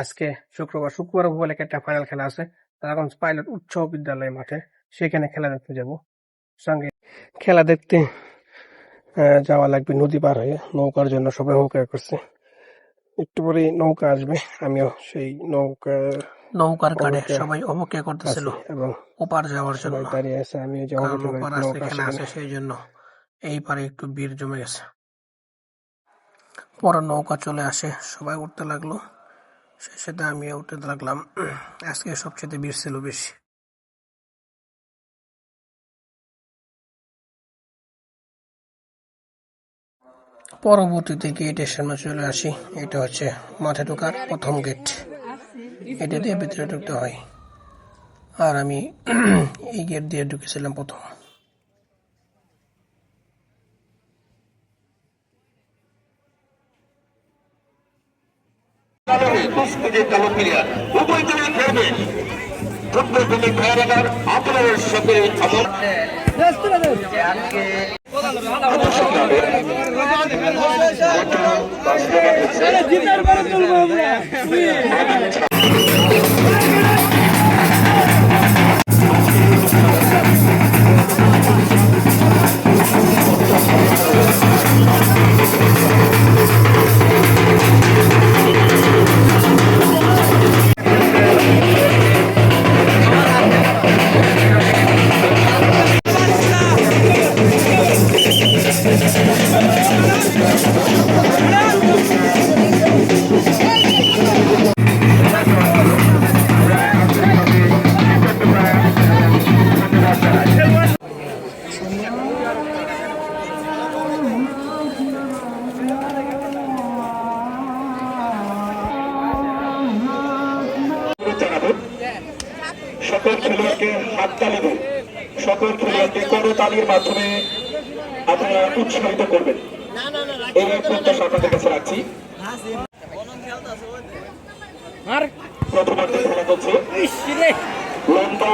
আজকে শুক্রবার শুক্রবার উপলক্ষে একটা ফাইনাল খেলা আছে। তারাগঞ্জ পাইলট উচ্চ বিদ্যালয় মাঠে, সেখানে খেলা দেখতে যাব। সঙ্গে খেলা দেখতে যাওয়া লাগবে নদী পার হয়ে। নৌকার জন্য সবাই অপেক্ষা করছে। একটু পরে নৌকা আসবে। আমিও সেই নৌকা নৌকার কাড়ে সবাই অপেক্ষা করতেছিল। এবং ওপার যাওয়ার জন্য। আমি কারণ ওপার আছে সেখানে সেই জন্য। এই পারে একটু ভিড় জমে গেছে। পরে নৌকা চলে আসে সবাই উঠতে লাগল। সাথে আমিও উঠতে লাগলাম। আজকে সবচেয়ে ভিড় ছিল বেশি। পরবর্তীতে গেটের সামনে চলে আসি। এটা হচ্ছে মাঠে ঢোকার প্রথম গেট এটা দিয়ে ভিতরে ঢুকতে হয়। আর আমি এই গেট দিয়ে ঢুকেছিলাম প্রথম। আপনার সাথে আমার Başka bir şey. সকল খেলোয়াড়কে হাততালি দিন। সকল খেলোয়াড়কে করতালির মাধ্যমে আপনারা উৎসাহিত করবেন। এই প্রত্যাশা আপনাদের কাছে রাখছি। প্রথমার্ধে খেলা চলছে। লম্বা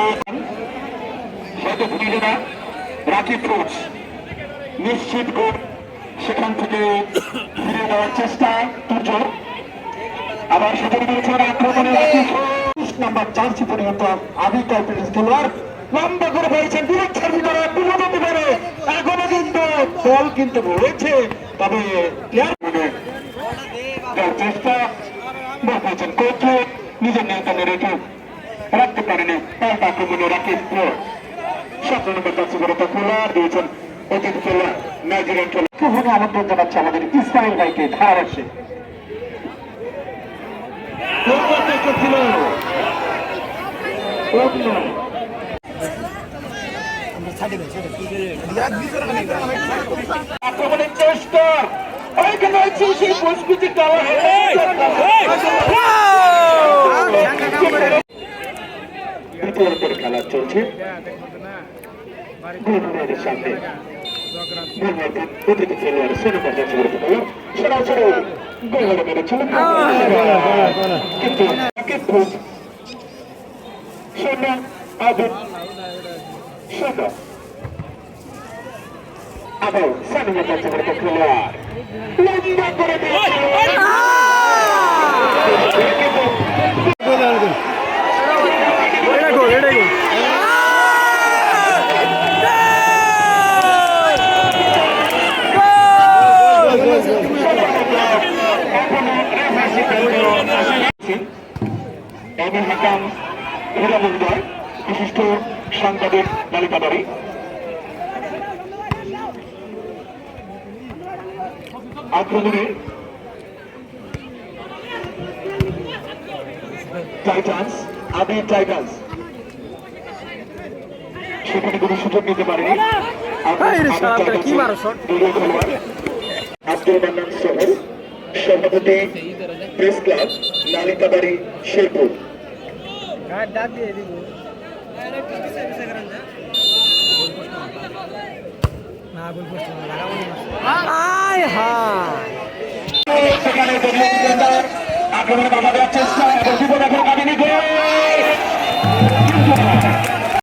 হয়তো ভুলে না। রাকিব কোচ নিশ্চিত গোল। সেখান থেকে ফিরে দেওয়ার চেষ্টা তুর্য আবার সেখানে দিয়েছেন আক্রমণে নাম্বার চারটি পরিণত আবি কর্পোরেট খেলোয়াড় লম্বা করে পেয়েছেন বিরক্ষার ভিতরে এখনও কিন্তু বল কিন্তু রয়েছে। তবে চেষ্টা কোচ নিজের নিয়ন্ত্রণে রেখে রাখতে পারেনি। আক্রমণে সতেরো নম্বর খেলোয়াড় দিয়েছেন অতীত খেলোয়াড় নাইজেরিয়ান খেলোয়াড় আমন্ত্রণ জানাচ্ছে আমাদের ইসমাইল ভাইকে, ধারাভাষ্যে। আক্রমণের চেষ্টা ওইখানে সেই সংস্কৃতি দ্বিতীয় অন্তর খেলা চলছে সামনে অতিথি খেলোয়াড় সোনু পর্যায়ে চলে গেল সরাসরি গোল মেরেছিল কিন্তু শূন্য আবিদ শূন্য আবার সামনে চলে খেলোয়াড় লম্বা করে দিয়েছিল হাকাম হীরামন্দার বিশিষ্ট সাংবাদিক বালিকাবাড়ি আক্রমণে টাইটান্স আবি টাইটান্স সেখানে কোনো সুযোগ নিতে পারেনি। আব্দুল মান্নান সোহেল সভাপতি প্রেস ক্লাব লালিতাবাড়ি শেরপুর। আক্রমণে বাধা দেওয়ার চেষ্টা এবং বিপদ এখন কাটিনি গোল